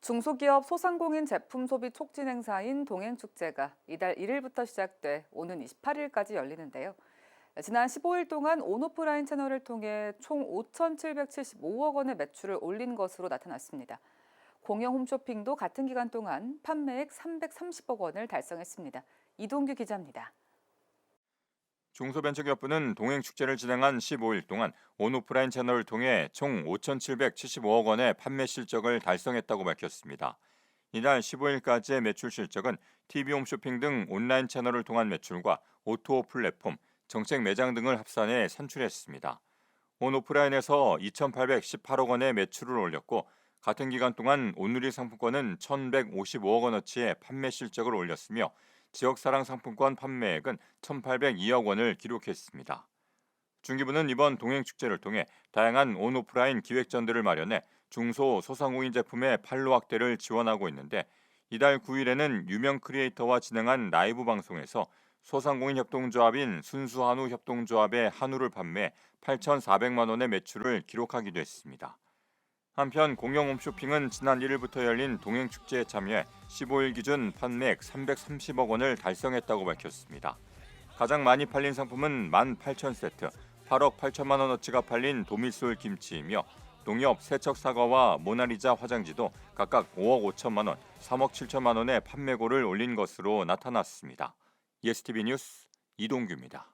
중소기업 소상공인 제품 소비 촉진 행사인 동행축제가 이달 1일부터 시작돼 오는 28일까지 열리는데요. 지난 15일 동안 온오프라인 채널을 통해 총 5,775억 원의 매출을 올린 것으로 나타났습니다. 공영 홈쇼핑도 같은 기간 동안 판매액 330억 원을 달성했습니다. 이동규 기자입니다. 중소벤처기업부는 동행축제를 진행한 15일 동안 온오프라인 채널을 통해 총 5,775억 원의 판매 실적을 달성했다고 밝혔습니다. 이날 15일까지의 매출 실적은 TV홈쇼핑 등 온라인 채널을 통한 매출과 오토 플랫폼, 정책 매장 등을 합산해 산출했습니다. 온오프라인에서 2,818억 원의 매출을 올렸고 같은 기간 동안 온누리 상품권은 1,155억 원어치의 판매 실적을 올렸으며 지역사랑 상품권 판매액은 1,802억 원을 기록했습니다. 중기부는 이번 동행축제를 통해 다양한 온오프라인 기획전들을 마련해 중소 소상공인 제품의 판로 확대를 지원하고 있는데 이달 9일에는 유명 크리에이터와 진행한 라이브 방송에서 소상공인 협동조합인 순수한우 협동조합의 한우를 판매 8,400만 원의 매출을 기록하기도 했습니다. 한편 공영 홈쇼핑은 지난 1일부터 열린 동행축제에 참여해 15일 기준 판매액 330억 원을 달성했다고 밝혔습니다. 가장 많이 팔린 상품은 18,000세트, 8억 8천만 원어치가 팔린 도미솔 김치이며 농협 세척 사과와 모나리자 화장지도 각각 5억 5천만 원, 3억 7천만 원의 판매고를 올린 것으로 나타났습니다. ESTV 뉴스 이동규입니다.